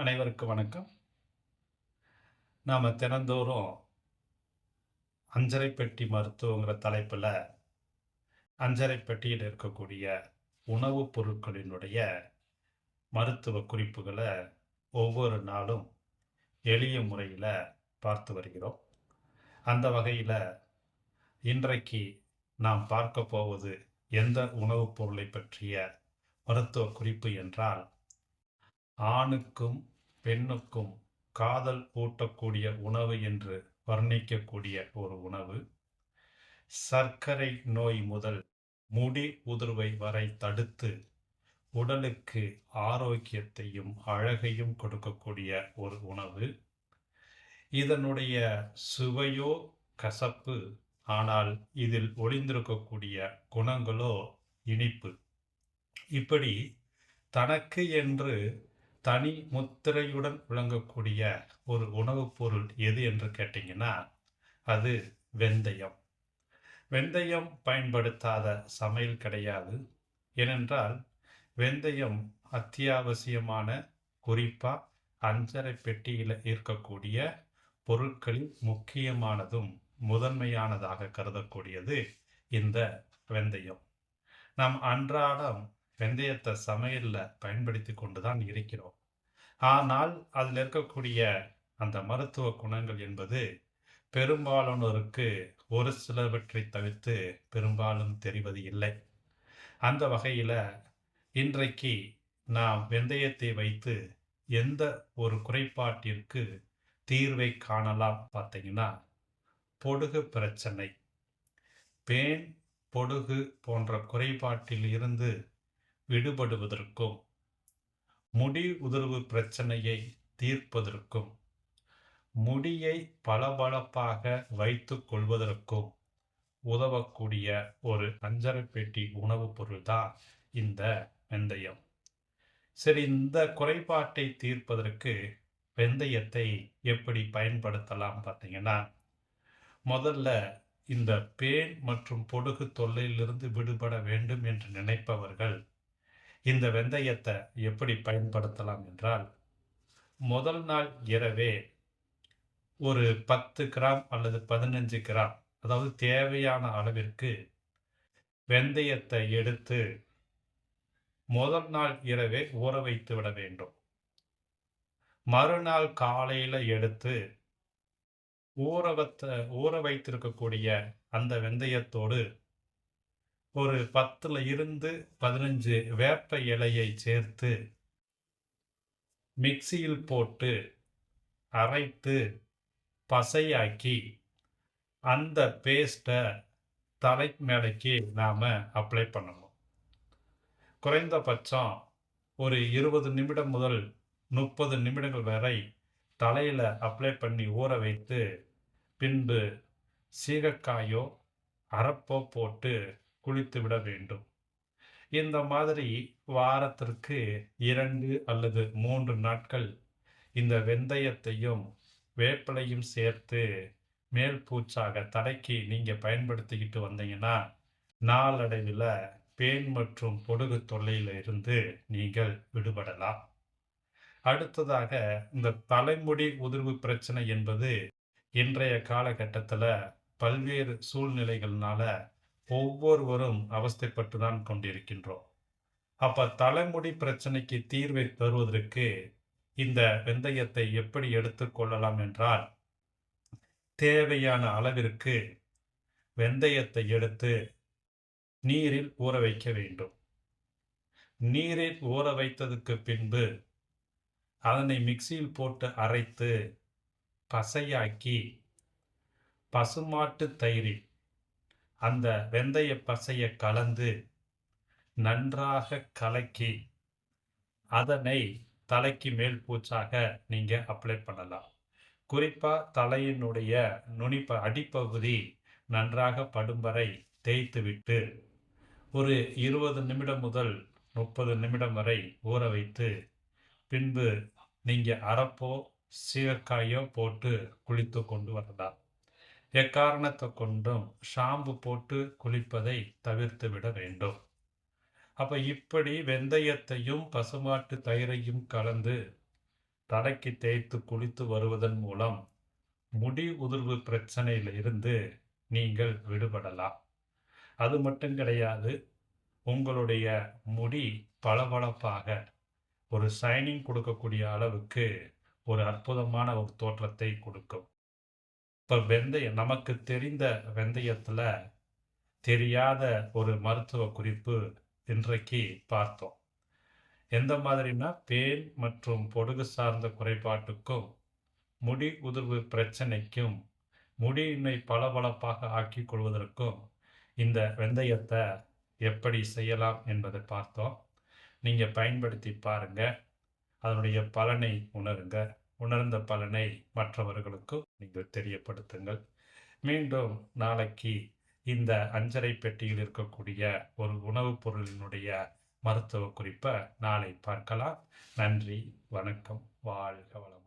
அனைவருக்கும் வணக்கம். நாம் தினந்தோறும் அஞ்சரை பெட்டி மருத்துவங்கிற தலைப்பில் அஞ்சரை பெட்டியில் இருக்கக்கூடிய உணவுப் பொருட்களினுடைய மருத்துவ குறிப்புகளை ஒவ்வொரு நாளும் எளிய முறையில் பார்த்து வருகிறோம். அந்த வகையில் இன்றைக்கு நாம் பார்க்க போவது எந்த உணவுப் பொருளை பற்றிய மருத்துவ குறிப்பு என்றால் ஆணுக்கும் பெண்ணுக்கும் காதல் ஊட்டக்கூடிய உணவு என்று வர்ணிக்கக்கூடிய ஒரு உணவு. சர்க்கரை நோய் முதல் முடி உதிர்வை வரை தடுத்து உடலுக்கு ஆரோக்கியத்தையும் அழகையும் கொடுக்கக்கூடிய ஒரு உணவு. இதனுடைய சுவையோ கசப்பு ஆனால் இதில் ஒளிந்திருக்கக்கூடிய குணங்களோ இனிப்பு. இப்படி தனக்கு என்று தனி முத்திரையுடன் விளங்கக்கூடிய ஒரு உணவுப் பொருள் எது என்று கேட்டிங்கன்னா அது வெந்தயம். வெந்தயம் பயன்படுத்தாத சமையல் கிடையாது. ஏனென்றால் வெந்தயம் அத்தியாவசியமான குறிப்பாக அஞ்சரை பெட்டியில் இருக்கக்கூடிய பொருட்களில் முக்கியமானதும் முதன்மையானதாக கருதக்கூடியது இந்த வெந்தயம். நம் அன்றாடம் வெந்தயத்தை சமையலில் பயன்படுத்தி கொண்டு தான் இருக்கிறோம். ஆனால் அதில் இருக்கக்கூடிய அந்த மருத்துவ குணங்கள் என்பது பெரும்பாலானோருக்கு ஒரு சிலவற்றை தவிர்த்து பெரும்பாலும் தெரிவது இல்லை. அந்த வகையில் இன்றைக்கு நாம் வெந்தயத்தை வைத்து எந்த ஒரு குறைபாட்டிற்கு தீர்வை காணலாம் பார்த்தீங்கன்னா பொடுகு பிரச்சனை. பேன் பொடுகு போன்ற குறைபாட்டில் இருந்து விடுபடுவதற்கும் முடி உதிர்வு பிரச்சனையை தீர்ப்பதற்கும் முடியை பளபளப்பாக வைத்து கொள்வதற்கும் உதவக்கூடிய ஒரு அஞ்சரை உணவுப் பொருள் தான் இந்த வெந்தயம். சரி இந்த குறைபாட்டை தீர்ப்பதற்கு வெந்தயத்தை எப்படி பயன்படுத்தலாம் பார்த்தீங்கன்னா முதல்ல இந்த பேன் மற்றும் பொடுகு தொல்லையிலிருந்து விடுபட வேண்டும் என்று நினைப்பவர்கள் இந்த வெந்தயத்தை எப்படி பயன்படுத்தலாம் என்றால் முதல் நாள் இரவே ஒரு பத்து கிராம் அல்லது பதினஞ்சு கிராம் அதாவது தேவையான அளவிற்கு வெந்தயத்தை எடுத்து முதல் நாள் இரவே ஊற வைத்து விட வேண்டும். மறுநாள் காலையில் எடுத்து ஊற வைத்த ஊற வைத்திருக்கக்கூடிய அந்த வெந்தயத்தோடு ஒரு பத்தில் இருந்து பதினஞ்சு வேப்ப இலையை சேர்த்து மிக்சியில் போட்டு அரைத்து பசையாக்கி அந்த பேஸ்ட்டை தலை மேலைக்கு நாம் அப்ளை பண்ணணும். குறைந்தபட்சம் ஒரு இருபது நிமிடம் முதல் முப்பது நிமிடங்கள் வரை தலையில் அப்ளை பண்ணி ஊற வைத்து பின்பு சீகக்காயோ அரப்போ போட்டு குளித்துவிட வேண்டும். இந்த மாதிரி வாரத்திற்கு இரண்டு அல்லது மூன்று நாட்கள் இந்த வெந்தயத்தையும் வேப்பிலையும் சேர்த்து மேல் பூச்சாக தலைக்கு நீங்கள் பயன்படுத்திக்கிட்டு வந்தீங்கன்னா நாளடைவில் பேன் மற்றும் பொடுகு தொல்லையில் இருந்து நீங்கள் விடுபடலாம். அடுத்ததாக இந்த தலைமுடி உதிர்வு பிரச்சனை என்பது இன்றைய காலகட்டத்தில் பல்வேறு சூழ்நிலைகள்னால ஒவ்வொருவரும் அவஸ்தைப்பட்டு தான் கொண்டிருக்கின்றோம். அப்ப தலைமுடி பிரச்சனைக்கு தீர்வை தருவதற்கு இந்த வெந்தயத்தை எப்படி எடுத்துக்கொள்ளலாம் என்றால் தேவையான அளவிற்கு வெந்தயத்தை எடுத்து நீரில் ஊற வைக்க வேண்டும். நீரில் ஊற வைத்ததுக்கு பின்பு அதனை மிக்சியில் போட்டு அரைத்து பசையாக்கி பசுமாட்டு தயிரில் அந்த வெந்தய பசையை கலந்து நன்றாக கலக்கி அதனை தலைக்கு மேல் பூச்சாக நீங்கள் அப்ளை பண்ணலாம். குறிப்பாக தலையினுடைய நுனிப்ப அடிப்பகுதி நன்றாக படும் வரை ஒரு இருபது நிமிடம் முதல் முப்பது நிமிடம் வரை ஊற வைத்து பின்பு நீங்கள் அரப்போ சீரக்காயோ போட்டு குளித்து கொண்டு வரலாம். எக்காரணத்தை கொண்டும் ஷாம்பு போட்டு குளிப்பதை தவிர்த்து விட வேண்டும். அப்போ இப்படி வெந்தயத்தையும் பசுமாட்டு தயிரையும் கலந்து தலைக்கு தேய்த்து குளித்து வருவதன் மூலம் முடி உதிர்வு பிரச்சனையில இருந்து நீங்கள் விடுபடலாம். அது மட்டும் கிடையாது உங்களுடைய முடி பளபளப்பாக ஒரு ஷைனிங் கொடுக்கக்கூடிய அளவுக்கு ஒரு அற்புதமான ஒரு தோற்றத்தை கொடுக்கும். இப்போ வெந்தயம் நமக்கு தெரிந்த வெந்தயத்தில் தெரியாத ஒரு மருத்துவ குறிப்பு இன்றைக்கு பார்த்தோம். எந்த மாதிரினா பேன் மற்றும் பொடுகு சார்ந்த குறைபாட்டுக்கும் முடி உதிர்வு பிரச்சனைக்கும் முடியினை பளபளப்பாக ஆக்கிக் கொள்வதற்கும் இந்த வெந்தயத்தை எப்படி செய்யலாம் என்பதை பார்த்தோம். நீங்கள் பயன்படுத்தி பாருங்கள் அதனுடைய பலனை உணருங்கள் உணர்ந்த பலனை மற்றவர்களுக்கும் நீங்கள் தெரியப்படுத்துங்கள். மீண்டும் நாளைக்கு இந்த அஞ்சரை பெட்டியில் இருக்கக்கூடிய ஒரு உணவுப் பொருளினுடைய மருத்துவ குறிப்பை நாளை பார்க்கலாம். நன்றி வணக்கம் வாழ்க வளம்